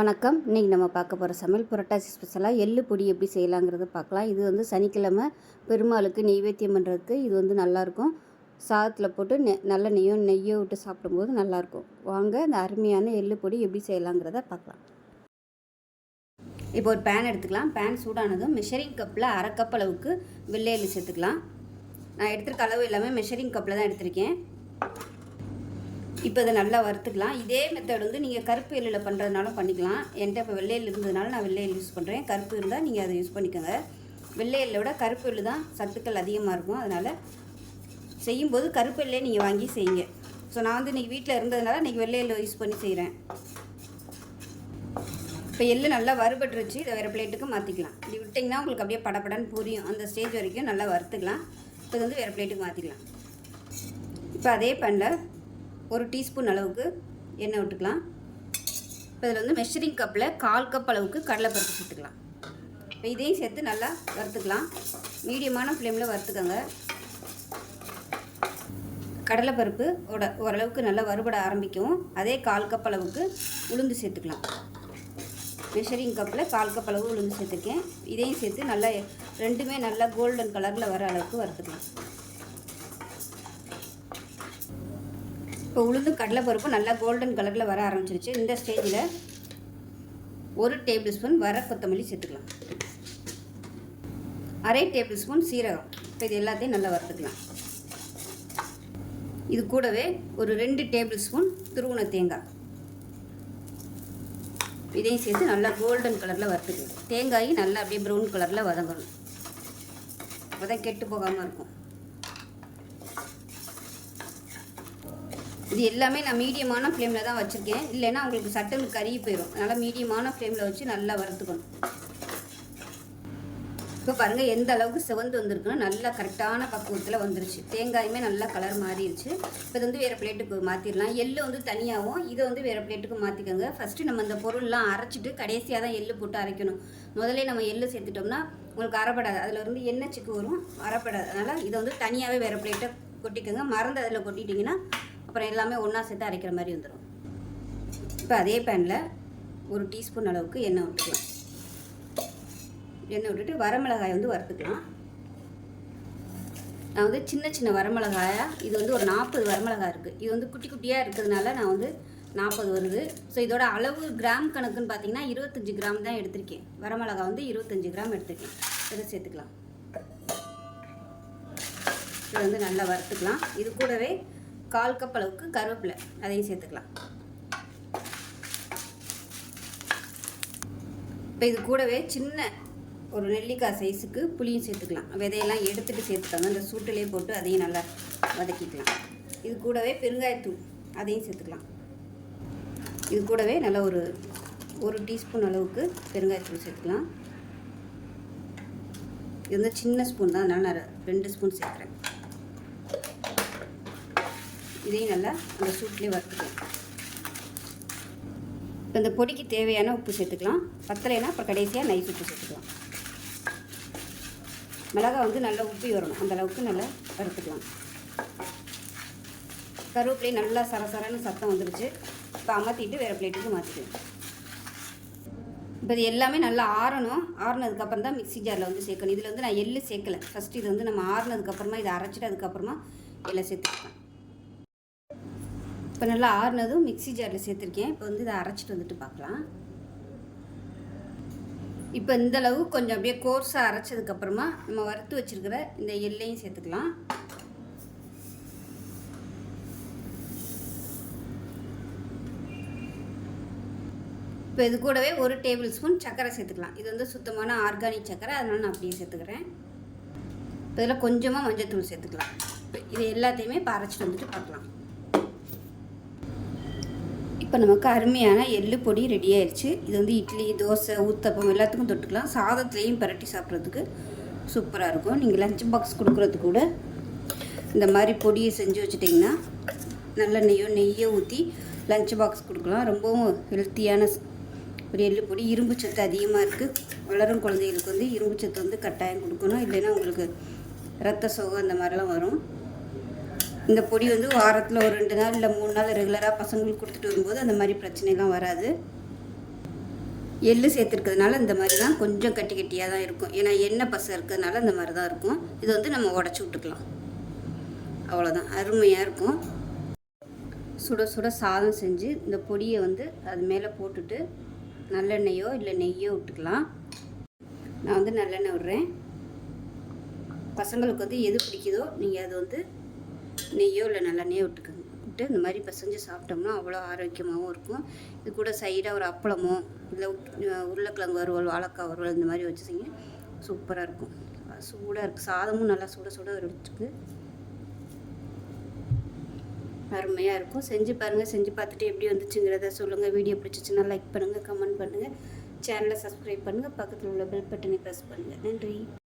வணக்கம். இன்றைக்கி நம்ம பார்க்க போகிற சமையல் புரட்டாசி ஸ்பெஷலாக எள்ளு பொடி எப்படி செய்யலாங்கிறத பார்க்கலாம். இது வந்து சனிக்கிழமை பெருமாளுக்கு நெய்வேத்தியம் பண்ணுறதுக்கு இது வந்து நல்லாயிருக்கும். சாதத்தில் போட்டு நெ நல்ல நெய்யோ நெய்யோ விட்டு சாப்பிடும்போது நல்லாயிருக்கும். வாங்க இந்த அருமையான எள்ளு பொடி எப்படி செய்யலாங்கிறத பார்க்கலாம். இப்போ ஒரு பேன் எடுத்துக்கலாம். பேன் சூடானதும் மெஷரிங் கப்பில் அரை கப் அளவுக்கு வெள்ளை எள்ளு சேர்த்துக்கலாம். நான் எடுத்துருக்க அளவு எல்லாமே மெஷரிங் கப்பில் தான் எடுத்திருக்கேன். இப்போ இதை நல்லா வறுத்துக்கலாம். இதே மெத்தட் வந்து நீங்கள் கருப்பு எள்ளில் பண்ணுறதுனாலும் பண்ணிக்கலாம். என்கிட்ட இப்போ வெள்ளையில் இருந்ததுனால நான் வெள்ளையில் யூஸ் பண்ணுறேன் கருப்பு இருந்தால் நீங்கள் அதை யூஸ் பண்ணிக்கோங்க. வெள்ளை எள்ளை விட கருப்பு எள்ளு தான் சத்துக்கள் அதிகமாக இருக்கும். அதனால் செய்யும்போது கருப்பு எல்லே நீங்கள் வாங்கி செய்யுங்க. ஸோ நான் வந்து இன்றைக்கி வீட்டில் இருந்ததுனால இன்றைக்கி வெள்ளை எள்ளு யூஸ் பண்ணி செய்கிறேன் இப்போ எள்ளு நல்லா வறுபட்டுருச்சு. இதை வேறு பிளேட்டுக்கு மாற்றிக்கலாம் இப்படி விட்டிங்கன்னா உங்களுக்கு அப்படியே படப்படன்னு புரியும். அந்த ஸ்டேஜ் வரைக்கும் நல்லா வறுத்துக்கலாம். இப்போ வந்து வேறு பிளேட்டுக்கு மாற்றிக்கலாம் இப்போ அதே பண்ணல ஒரு டீஸ்பூன் அளவுக்கு எண்ணெய் விட்டுக்கலாம். இப்போ இதில் வந்து மெஷரிங் கப்பில் கால் கப் அளவுக்கு கடலைப்பருப்பு சேர்த்துக்கலாம் இப்போ இதையும் சேர்த்து நல்லா வறுத்துக்கலாம். மீடியமான ஃப்ளேமில் வறுத்துக்கோங்க. கடலைப்பருப்பு ஓட ஓரளவுக்கு நல்லா வறுபட ஆரம்பிக்கும். அதே கால் கப் அளவுக்கு உளுந்து சேர்த்துக்கலாம். மெஷரிங் கப்பில் கால் கப் அளவு உளுந்து சேர்த்துருக்கேன். இதையும் சேர்த்து நல்லா ரெண்டுமே நல்லா கோல்டன் கலரில் வர அளவுக்கு வறுத்துக்கலாம். இப்போ உளுந்து கடலைப்பருப்பு நல்லா கோல்டன் கலரில் வர ஆரம்பிச்சிருச்சு. இந்த ஸ்டேஜில் ஒரு டேபிள் ஸ்பூன் வர கொத்தமல்லி சேர்த்துக்கலாம். அரை டேபிள் ஸ்பூன் சீரகம். இப்போ இது எல்லாத்தையும் நல்லா வறுத்துக்கலாம். இது கூடவே ஒரு ரெண்டு டேபிள் ஸ்பூன் துருவண தேங்காய். இதையும் சேர்த்து நல்லா கோல்டன் கலரில் வறுத்துக்கலாம். தேங்காயும் நல்லா அப்படியே ப்ரௌன் கலரில் வதங்கணும். அப்போ தான் கெட்டு போகாமல் இருக்கும். இது எல்லாமே நான் மீடியமான ஃப்ளேமில் தான் வச்சுருக்கேன். இல்லைன்னா உங்களுக்கு சட்டன் கருகி போயிடும் அதனால் மீடியமான ஃப்ளேமில் வச்சு நல்லா வறுத்துக்கணும். இப்போ பாருங்கள் எந்த அளவுக்கு சிவந்து வந்திருக்குன்னா நல்லா கரெக்டான பக்குவத்தில் வந்துருச்சு. தேங்காயுமே நல்லா கலர் மாறிடுச்சு. இப்போ இது வந்து வேறு பிளேட்டுக்கு மாற்றிடலாம் எள்ளு வந்து தனியாகவும் இதை வந்து வேறு பிளேட்டுக்கு மாற்றிக்கோங்க ஃபஸ்ட்டு நம்ம இந்த பொருள்லாம் அரைச்சிட்டு கடைசியாக தான் எள்ளு போட்டு அரைக்கணும். முதல்ல நம்ம எள்ளு சேர்த்துட்டோம்னா உங்களுக்கு அரைப்படாது. அதில் இருந்து எண்ணெய் சிக்கு வரும் அரைப்படாது. அதனால் இதை வந்து தனியாகவே வேறு பிளேட்டை கொட்டிக்கோங்க. மறந்து அதில் கொட்டிட்டிங்கன்னா அப்புறம் எல்லாமே ஒன்றா சேர்த்து அரைக்கிற மாதிரி வந்துடும் இப்போ அதே பேனில் ஒரு டீஸ்பூன் அளவுக்கு எண்ணெய் விட்டுக்கலாம். எண்ணெய் விட்டுட்டு வரமிளகாய் வந்து வறுத்துக்கலாம். நான் வந்து சின்ன சின்ன வரமிளகாயா இது வந்து ஒரு நாற்பது வரமிளகாய் இருக்குது இது வந்து குட்டி குட்டியாக இருக்கிறதுனால நான் வந்து நாற்பது வருது. ஸோ இதோட அளவு கிராம் கணக்குன்னு பார்த்தீங்கன்னா இருபத்தஞ்சி கிராம் தான் எடுத்திருக்கேன். வரமிளகாய் வந்து இருபத்தஞ்சி கிராம் எடுத்திருக்கேன். இதை சேர்த்துக்கலாம். இது வந்து நல்லா வறுத்துக்கலாம். இது கூடவே கால் கப் அளவுக்கு கருவேப்பிலை. அதையும் சேர்த்துக்கலாம். இப்போ இது கூடவே சின்ன ஒரு நெல்லிக்காய் சைஸுக்கு புளியும் சேர்த்துக்கலாம். விதையெல்லாம் எடுத்துகிட்டு சேர்த்துக்கோங்க அந்த சூட்டிலே போட்டு அதையும் நல்லா வதக்கிக்கலாம். இது கூடவே பெருங்காயத்தூள் அதையும் சேர்த்துக்கலாம். இது கூடவே நல்லா ஒரு ஒரு டீஸ்பூன் அளவுக்கு பெருங்காயத்தூள் சேர்த்துக்கலாம். இது வந்து சின்ன ஸ்பூன் தான். அதனால் நான் ரெண்டு ஸ்பூன் சேர்க்குறேன். இதையும் நல்லா அந்த சூட்லேயே வறுத்துக்கலாம். இப்போ இந்த பொடிக்கு தேவையான உப்பு சேர்த்துக்கலாம். பத்தலைனா அப்புறம் கடைசியாக நைஸ் உப்பு சேர்த்துக்கலாம். மிளகா வந்து நல்லா உப்பி வரணும். அந்த அளவுக்கு நல்லா வறுத்துக்கலாம். கருவேப்பிலையும் நல்லா சரசரன்னு சத்தம் வந்துருச்சு. இப்போ அமர்த்திட்டு வேறு பிளேட்டுக்கு மாற்றிக்கலாம் இப்போ இது எல்லாமே நல்லா ஆறணும். ஆறுனதுக்கப்புறம் தான் மிக்ஸி ஜாரில் வந்து சேர்க்கணும். இதில் வந்து நான் எள்ளு சேர்க்கலை. ஃபஸ்ட்டு இது வந்து நம்ம ஆறுனதுக்கப்புறமா இதை அரைச்சிட்டு அதுக்கப்புறமா எல்லாம் சேர்த்துக்கலாம். இப்போ நல்லா ஆறுனதும் மிக்ஸி ஜாரில் சேர்த்துருக்கேன். இப்போ வந்து இதை அரைச்சிட்டு வந்துட்டு பார்க்கலாம். இப்போ இந்த அளவு கொஞ்சம் அப்படியே கோர்ஸாக அரைச்சதுக்கப்புறமா நம்ம வறுத்து வச்சுருக்கிற இந்த எல்லையும் சேர்த்துக்கலாம். இப்போ இது கூடவே ஒரு டேபிள் ஸ்பூன் சர்க்கரை சேர்த்துக்கலாம். இது வந்து சுத்தமான ஆர்கானிக் சர்க்கரை அதனால் நான் அப்படியே சேர்த்துக்கிறேன். இப்போ இதில் கொஞ்சமாக மஞ்சள் சேர்த்துக்கலாம். இப்போ இது எல்லாத்தையுமே இப்போ அரைச்சிட்டு வந்துட்டு பார்க்கலாம். இப்போ நமக்கு அருமையான எள்ளு பொடி ரெடி ஆயிடுச்சு இது வந்து இட்லி தோசை ஊத்தப்பம் எல்லாத்துக்கும் தொட்டுக்கலாம். சாதத்துலேயும் பரட்டி சாப்பிட்றதுக்கு சூப்பராக இருக்கும். நீங்கள் லஞ்ச் பாக்ஸ் கொடுக்குறதுக்கு கூட இந்த மாதிரி பொடியை செஞ்சு வச்சுட்டிங்கன்னா நல்ல நெய்யோ நெய்யோ ஊற்றி லஞ்ச் பாக்ஸ் கொடுக்கலாம். ரொம்பவும் ஹெல்த்தியான ஒரு எள்ளு பொடி. இரும்பு சத்து அதிகமாக இருக்குது வளரும் குழந்தைகளுக்கு வந்து இரும்பு சத்து வந்து கட்டாயம் கொடுக்கணும். இல்லைன்னா உங்களுக்கு ரத்த சோகம் அந்த மாதிரிலாம் வரும். இந்த பொடி வந்து வாரத்தில் ஒரு ரெண்டு நாள் இல்லை மூணு நாள் ரெகுலராக பசங்களுக்கு கொடுத்துட்டு வரும்போது அந்த மாதிரி பிரச்சனைலாம் வராது. எள்ளு சேர்த்துருக்கிறதுனால இந்த மாதிரி தான் கொஞ்சம் கட்டி கட்டியாக தான் இருக்கும். ஏன்னா எண்ணெய் பசை இருக்கிறதுனால இந்த மாதிரி தான் இருக்கும். இது வந்து நம்ம உடச்சி விட்டுக்கலாம். அவ்வளோதான் அருமையாக இருக்கும். சுட சுட சாதம் செஞ்சு இந்த பொடியை வந்து அது மேலே போட்டுட்டு நல்லெண்ணெயோ இல்லை நெய்யோ விட்டுக்கலாம். நான் வந்து நல்லெண்ணெய் விடுறேன். பசங்களுக்கு வந்து எது பிடிக்குதோ நீங்கள் அது வந்து நெய்யோ இல்லை நல்லெண்ணெயோ விட்டுக்கோங்க விட்டு இந்த மாதிரி பசஞ்சு சாப்பிட்டோம்னா அவ்வளோ ஆரோக்கியமாகவும் இருக்கும். இது கூட சைடாக ஒரு அப்பளமோ இல்லை உருளைக்கிழங்கு வறுவல் வாழைக்காய் வறுவல் இந்த மாதிரி வச்சுசிங்க சூப்பராக இருக்கும். சூடாக இருக்குது சாதமும் நல்லா சுட சுட இருக்குது அருமையாக இருக்கும். செஞ்சு பாருங்கள் செஞ்சு பார்த்துட்டு எப்படி வந்துச்சுங்கிறத சொல்லுங்கள் வீடியோ பிடிச்சிச்சுன்னா லைக் பண்ணுங்கள் கமெண்ட் பண்ணுங்கள் சேனலை சப்ஸ்கிரைப் பண்ணுங்கள் பக்கத்தில் உள்ள பெல் பட்டனை ப்ரெஸ் பண்ணுங்கள் நன்றி.